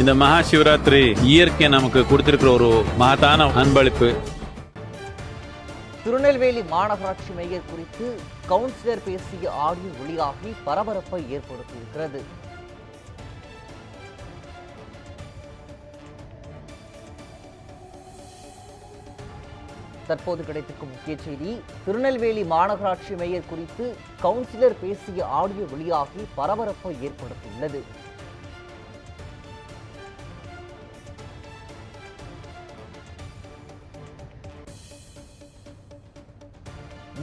இந்த மகா சிவராத்திரி இயற்கை நமக்கு கொடுத்திருக்கிற ஒரு மகத்தான அன்பளிப்பு. திருநெல்வேலி மாநகராட்சி மேயர் குறித்து கவுன்சிலர் பேசிய ஆடியோ வெளியாகி பரபரப்பை ஏற்படுத்தியிருக்கிறது. தற்போது கிடைத்திருக்கும் முக்கிய செய்தி திருநெல்வேலி மாநகராட்சி மேயர் குறித்து கவுன்சிலர் பேசிய ஆடியோ வெளியாகி பரபரப்பை ஏற்படுத்தியுள்ளது.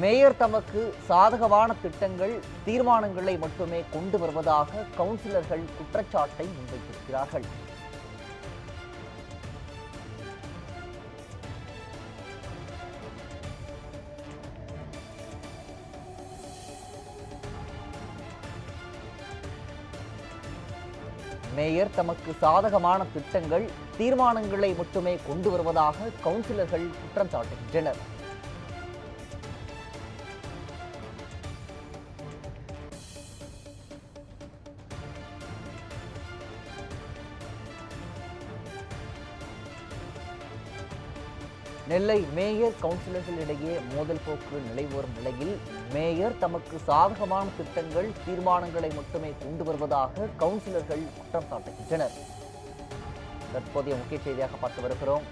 மேயர் தமக்கு சாதகமான திட்டங்கள் தீர்மானங்களை மட்டுமே கொண்டு வருவதாக கவுன்சிலர்கள் குற்றச்சாட்டை முன்வைத்திருக்கிறார்கள். மேயர் தமக்கு சாதகமான திட்டங்கள் தீர்மானங்களை மட்டுமே கொண்டு வருவதாக கவுன்சிலர்கள் குற்றம் சாட்டுகின்றனர் நெல்லை மேயர் கவுன்சிலர்களிடையே மோதல் போக்கு நிலை வரும் நிலையில் மேயர் தமக்கு சாதகமான திட்டங்கள் தீர்மானங்களை மட்டுமே கொண்டு வருவதாக கவுன்சிலர்கள் குற்றம் சாட்டுகின்றனர். தற்போதைய முக்கிய செய்தியாக பார்த்து வருகிறோம்.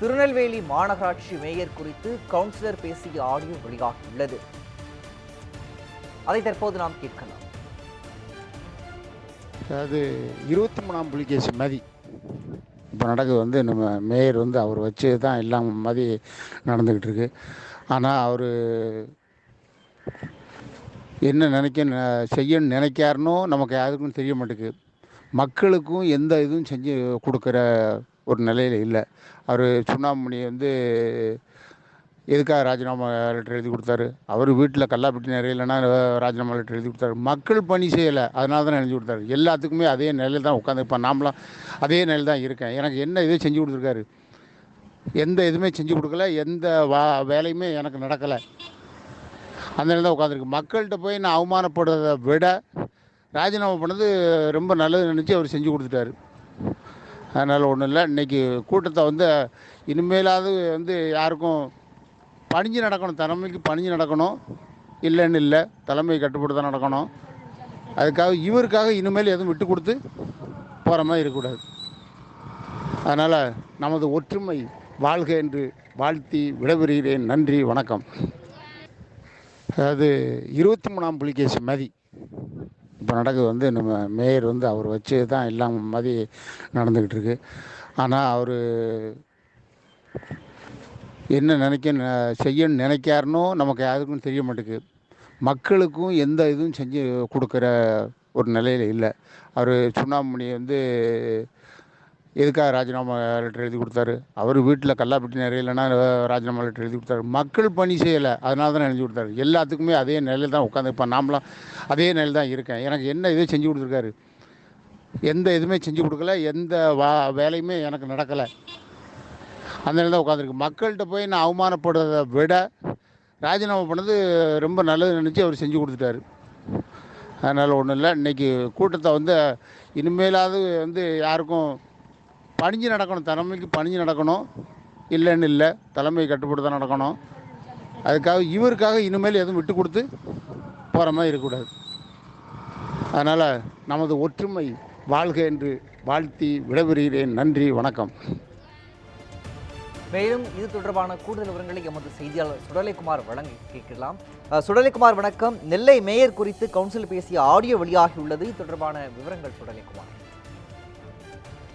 திருநெல்வேலி மாநகராட்சி மேயர் குறித்து கவுன்சிலர் பேசிய ஆடியோ வெளியாகியுள்ளது. அதை தற்போது நாம் கேட்கலாம். அதாவது இருபத்தி மூணாம் புலிகேசி மதி. இப்போ நடக்குது வந்து நம்ம மேயர் வந்து அவர் வச்சு தான் எல்லாம் மதி நடந்துக்கிட்டு இருக்கு. ஆனால் அவர் என்ன நினைக்க செய்யணும்னு நினைக்காருனோ நமக்கு யாருக்கும் தெரிய மாட்டேங்குது. மக்களுக்கும் எந்த இதுவும் செஞ்சு கொடுக்குற நிலையில் இல்லை. அவர் சுண்ணாமணி வந்து எதுக்காக ராஜினாமா லெட்டர் எழுதி கொடுத்தாரு? அவர் வீட்டில் கல்லாப்பட்டி நிறைய இல்லைன்னா ராஜினாமா லெட்டர் எழுதி கொடுத்தாரு. மக்கள் பணி செய்யலை. அதனால தான் எழுதி கொடுத்தாரு. எல்லாத்துக்குமே அதே நிலையில் தான் உட்காந்து இப்போ நாமளாம் அதே நிலையில் தான் இருக்கேன். எனக்கு என்ன இது செஞ்சு கொடுத்துருக்காரு? எந்த இதுவுமே செஞ்சு கொடுக்கல. எந்த வா வேலையுமே எனக்கு நடக்கலை. அந்த நிலை தான் உட்காந்துருக்கு மக்கள்கிட்ட போய் நான் அவமானப்படுறதை விட ராஜினாமா பண்ணது ரொம்ப நல்லது நினச்சி அவர் செஞ்சு கொடுத்துட்டாரு. அதனால் ஒன்றும் இல்லை. இன்றைக்கி கூட்டத்தை வந்து இனிமேலாவது வந்து யாருக்கும் பணிஞ்சு நடக்கணும். தலைமைக்கு பணிஞ்சு நடக்கணும். இல்லைன்னு இல்லை. தலைமை கட்டுப்பட்டு தான் நடக்கணும். அதுக்காக இவருக்காக இனிமேல் எதுவும் விட்டு கொடுத்து போகிற மாதிரி இருக்கக்கூடாது. அதனால் நமது ஒற்றுமை வாழ்க என்று வாழ்த்தி விடைபெறுகிறேன். நன்றி. வணக்கம். அதாவது இருபத்தி மூணாம் புலிகேசி மதி. இப்போ நடக்குது வந்து நம்ம மேயர் வந்து அவர் வச்சு தான் எல்லாம் மாதிரி நடந்துக்கிட்டு இருக்கு ஆனால் அவர் என்ன நினைக்க செய்யணும்னு நினைக்காருனோ நமக்கு யாருக்கும் தெரிய மாட்டேங்குது. மக்களுக்கும் எந்த இதுவும் செஞ்சு கொடுக்குற ஒரு நிலையில் இல்லை. அவர் சுண்ணாமணி வந்து எதுக்காக ராஜினாமா லெட்டர் எழுதி கொடுத்தாரு? அவர் வீட்டில் கல்லாப்பட்டி நிறைய இல்லைன்னா ராஜினாமா லெட்டர் எழுதி கொடுத்தாரு. மக்கள் பணி செய்யலை. அதனால தான் எழுதி கொடுத்தாரு. எல்லாத்துக்குமே அதே நிலையில் தான் உட்காந்து இப்போ நாமளாம் அதே நிலையில் தான் இருக்கேன். எனக்கு என்ன இதே செஞ்சு கொடுத்துருக்காரு? எந்த இதுவுமே செஞ்சு கொடுக்கல. எந்த வா வேலையுமே எனக்கு நடக்கலை. அந்த நிலையில் தான் உட்காந்துருக்கு மக்கள்கிட்ட போய் நான் அவமானப்படுறதை விட ராஜினாமா பண்ணது ரொம்ப நல்லது நினச்சி அவர் செஞ்சு கொடுத்துட்டாரு. அதனால் ஒன்றும் இல்லை. இன்றைக்கி கூட்டத்தை வந்து இனிமேலாவது வந்து யாருக்கும் பணிஞ்சு நடக்கணும். தலைமைக்கு பணிஞ்சு நடக்கணும். இல்லைன்னு இல்லை. தலைமை கட்டுப்பட்டு தான் நடக்கணும். அதுக்காக இவருக்காக இனிமேல் எதுவும் விட்டு கொடுத்து போகிற மாதிரி இருக்கக்கூடாது. அதனால் நமது ஒற்றுமை வாழ்க என்று வாழ்த்தி விடைபெறுகிறேன். நன்றி. வணக்கம். மேலும் இது தொடர்பான கூடுதல் விவரங்களை எமது செய்தியாளர் சுடலைக்குமார் வழங்க கேட்கலாம். சுடலைக்குமார் வணக்கம். நெல்லை மேயர் குறித்து கவுன்சில் பேசிய ஆடியோ வெளியாகியுள்ளது. இது தொடர்பான விவரங்கள் சுடலைக்குமார்.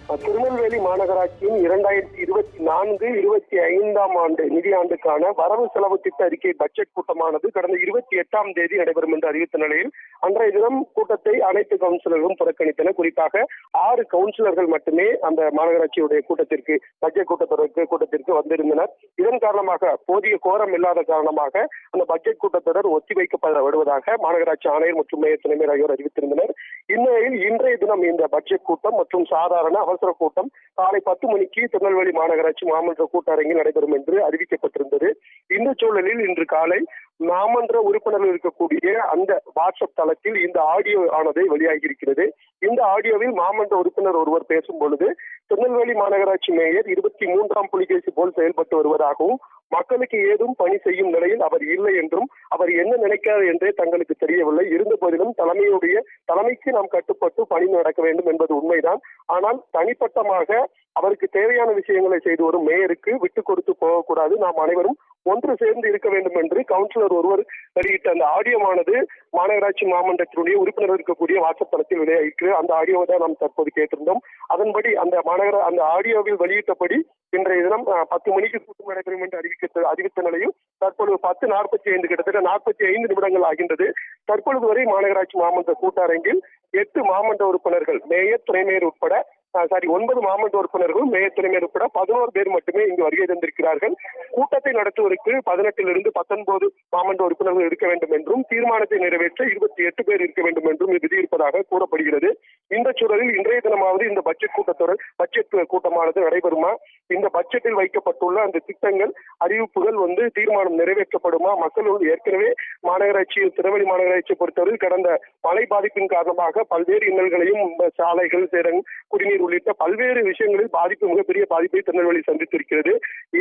திருநெல்வேலி மாநகராட்சியின் இரண்டாயிரத்தி இருபத்தி நான்கு இருபத்தி ஐந்தாம் ஆண்டு நிதியாண்டுக்கான வரவு செலவு திட்ட அறிக்கை பட்ஜெட் கூட்டமானது கடந்த இருபத்தி எட்டாம் தேதி நடைபெறும் என்று அறிவித்த நிலையில் அன்றைய தினம் கூட்டத்தை அனைத்து கவுன்சிலர்களும் புறக்கணித்தனர் குறிப்பாக ஆறு கவுன்சிலர்கள் மட்டுமே அந்த மாநகராட்சியுடைய கூட்டத்திற்கு பட்ஜெட் கூட்டத்தொடருக்கு கூட்டத்திற்கு வந்திருந்தனர். இதன் காரணமாக போதிய கோரம் இல்லாத காரணமாக அந்த பட்ஜெட் கூட்டத்தொடர் ஒத்திவைக்கப்பட வருவதாக மாநகராட்சி ஆணையர் மற்றும் மேயர் துணை மேயர் ஆகியோர் அறிவித்திருந்தனர். இந்நிலையில் இன்றைய தினம் இந்த பட்ஜெட் கூட்டம் மற்றும் சாதாரண அவசர கூட்டம். காலை பத்து மணிக்கு திருநெல்வேலி மாநகராட்சி மாமன்ற கூட்டரங்கில் நடைபெறும் என்று அறிவிக்கப்பட்டிருந்தது. இந்த சூழலில் இன்று காலை மாமன்ற உறுப்பினர்கள் இருக்கக்கூடிய அந்த வாட்ஸ்அப் தளத்தில் இந்த ஆடியோ ஆனது வெளியாகி இருக்கிறது இந்த ஆடியோவில் மாமன்ற உறுப்பினர் ஒருவர் பேசும் பொழுது திருநெல்வேலி மாநகராட்சி மேயர் இருபத்தி மூன்றாம் புலிகேசி போல் செயல்பட்டு வருவதாகவும் மக்களுக்கு ஏதும் பணி செய்யும் நிலையில் அவர் இல்லை என்றும் அவர் என்ன நினைக்கிறார் என்றே தங்களுக்கு தெரியவில்லை. இருந்த போதிலும் தலைமையுடைய தலைமைக்கு நாம் கட்டுப்பட்டு பணி நடக்க வேண்டும் என்பது உண்மைதான். ஆனால் தனிப்பட்டமாக அவருக்கு தேவையான விஷயங்களை செய்து வரும் மேயருக்கு விட்டு கொடுத்து போகக்கூடாது. நாம் அனைவரும் ஒன்று சேர்ந்து இருக்க வேண்டும் என்று கவுன்சிலர் ஒருவர் வெளியிட்ட அந்த ஆடியோவானது மாநகராட்சி மாமன்றத்தினுடைய உறுப்பினர் இருக்கக்கூடிய வாட்ஸ்அப் தளத்தில் வெளியாகிருக்கு அந்த ஆடியோவை தான் நாம் தற்போது கேட்டிருந்தோம். அதன்படி அந்த மாநகர அந்த ஆடியோவில் வெளியிட்டபடி இன்றைய தினம் பத்து மணிக்கு கூட்டம் நடைபெறும் என்று அறிவிக்க அறிவித்த நிலையில் தற்பொழுது பத்து நாற்பத்தி ஐந்து கிட்டத்தட்ட நாற்பத்தி ஐந்து நிமிடங்கள் ஆகின்றது. தற்பொழுது வரை மாநகராட்சி மாமன்ற கூட்டரங்கில் எட்டு மாமன்ற உறுப்பினர்கள் மேயர் துணை மேயர் உட்பட சாரி ஒன்பது மாமன்ற உறுப்பினர்களும் மேயர் உட்பட பதினோரு பேர் மட்டுமே இங்கு வருகை தந்திருக்கிறார்கள். கூட்டத்தை நடத்துவதற்கு பதினெட்டிலிருந்து பத்தொன்பது மாமன்ற உறுப்பினர்கள் இருக்க வேண்டும் என்றும் தீர்மானத்தை நிறைவேற்ற இருபத்தி எட்டு பேர் இருக்க வேண்டும் என்றும் விதி இருப்பதாக கூறப்படுகிறது. இந்த சூழலில் இன்றைய தினமாவது இந்த பட்ஜெட் கூட்டத்தொடர் பட்ஜெட் கூட்டமானது நடைபெறுமா? இந்த பட்ஜெட்டில் வைக்கப்பட்டுள்ள அந்த திட்டங்கள் அறிவிப்புகள் வந்து தீர்மானம் நிறைவேற்றப்படுமா? மக்கள் ஏற்கனவே மாநகராட்சி திருநெல்வேலி மாநகராட்சியை பொறுத்தவரை கடந்த மழை பாதிப்பின் காரணமாக பல்வேறு இன்னல்களையும் சாலைகள் சேரங் குடிநீர் உள்ளிட்ட பல்வேறு விஷயங்களில் பாதிப்பு மிகப்பெரிய பாதிப்பை திருநெல்வேலி சந்தித்திருக்கிறது.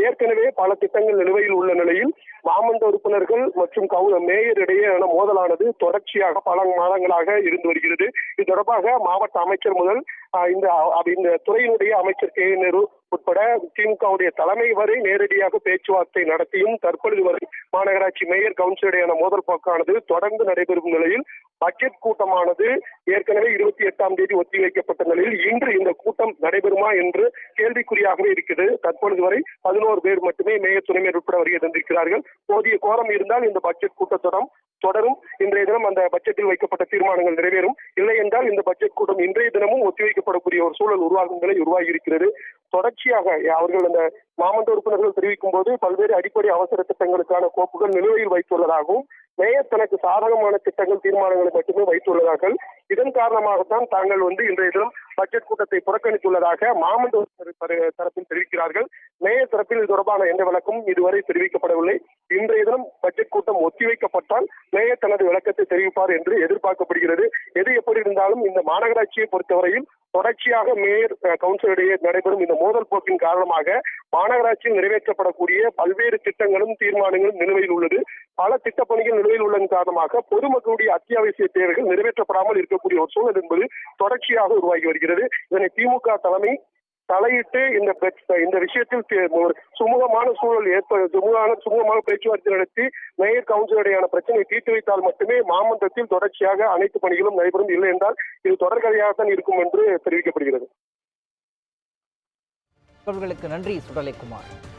ஏற்கனவே பல திட்டங்கள் நிலுவையில் உள்ள நிலையில் மாமன்ற உறுப்பினர்கள் மற்றும் மேயர் இடையேயான மோதலானது தொடர்ச்சியாக பல மாதங்களாக இருந்து வருகிறது. இது தொடர்பாக மாவட்ட அமைச்சர் முதல் இந்த இந்த துறையினுடைய அமைச்சர் கே. நேரு உட்பட திமுகவுடைய தலைமை வரை நேரடியாக பேச்சுவார்த்தை நடத்தியும் தற்பொழுது வரை மாநகராட்சி மேயர் கவுன்சிலுடையான மோதல் போக்கானது தொடர்ந்து நடைபெறும் நிலையில் பட்ஜெட் கூட்டமானது ஏற்கனவே இருபத்தி எட்டாம் தேதி ஒத்திவைக்கப்பட்ட நிலையில் இன்று இந்த கூட்டம் நடைபெறுமா என்று கேள்விக்குறியாகவே இருக்கிறது தற்பொழுது வரை பதினோரு பேர் மட்டுமே மேயர் துணைமேயர் உட்பட வருகை தந்திருக்கிறார்கள். போதிய கோரம் இருந்தால் இந்த பட்ஜெட் கூட்டத்தொடரும் தொடரும். இன்றைய தினம் அந்த பட்ஜெட்டில் வைக்கப்பட்ட தீர்மானங்கள் நிறைவேறும். இல்லை என்றால் இந்த பட்ஜெட் கூட்டம் இன்றைய தினமும் ஒத்திவைக்கப்படக்கூடிய ஒரு சூழல் உருவாகும் நிலை உருவாகி இருக்கிறது தொடர்ச்சியாக அவர்கள் அந்த மாமன்ற உறுப்பினர்கள் தெரிவிக்கும் போது பல்வேறு அடிப்படை அவசர திட்டங்களுக்கான கோப்புகள் நிலுவையில் வைத்துள்ளதாகவும் மேயர் தனக்கு சாதகமான திட்டங்கள் தீர்மானங்களை மட்டுமே வைத்துள்ளதார்கள் இதன் காரணமாகத்தான் தாங்கள் வந்து இன்றைய தினம் பட்ஜெட் கூட்டத்தை புறக்கணித்துள்ளதாக மாமன்ற தரப்பில் தெரிவிக்கிறார்கள். மேயர் தரப்பில் இது தொடர்பான எந்த விளக்கமும் இதுவரை தெரிவிக்கப்படவில்லை. இன்றைய தினம் பட்ஜெட் கூட்டம் ஒத்திவைக்கப்பட்டால் மேயர் தனது விளக்கத்தை தெரிவிப்பார் என்று எதிர்பார்க்கப்படுகிறது. எது எப்படி இருந்தாலும் இந்த மாநகராட்சியை பொறுத்தவரையில் தொடர்ச்சியாக மேயர் கவுன்சிலரிடையே நடைபெறும் இந்த மோதல் போக்கின் காரணமாக மாநகராட்சியில் நிறைவேற்றப்படக்கூடிய பல்வேறு திட்டங்களும் தீர்மானங்களும் நிலுவையில் உள்ளது. பல திட்டப்பணிகள் நிலுவையில் உள்ளதன் காரணமாக பொதுமக்களுடைய அத்தியாவசிய தேவைகள் நிறைவேற்றப்படாமல் இருக்கக்கூடிய ஒரு சூழல் என்பது தொடர்ச்சியாக உருவாகி வருகிறது. இதனை திமுக தலைமை தலையிட்டு இந்த இந்த விஷயத்தில் ஒரு சுமூகமான சூழல் ஏற்ப சுமூகமான சுமூகமான பேச்சுவார்த்தை நடத்தி மேயர் கவுன்சிலுடையான பிரச்சனையை தீர்த்து வைத்தால் மட்டுமே மாமன்றத்தில் தொடர்ச்சியாக அனைத்து பணிகளும் நடைபெறும். இல்லை என்றால் இது தொடர்கதையாகத்தான் இருக்கும் என்று தெரிவிக்கப்படுகிறது. நன்றி. சுடலைக்குமார்.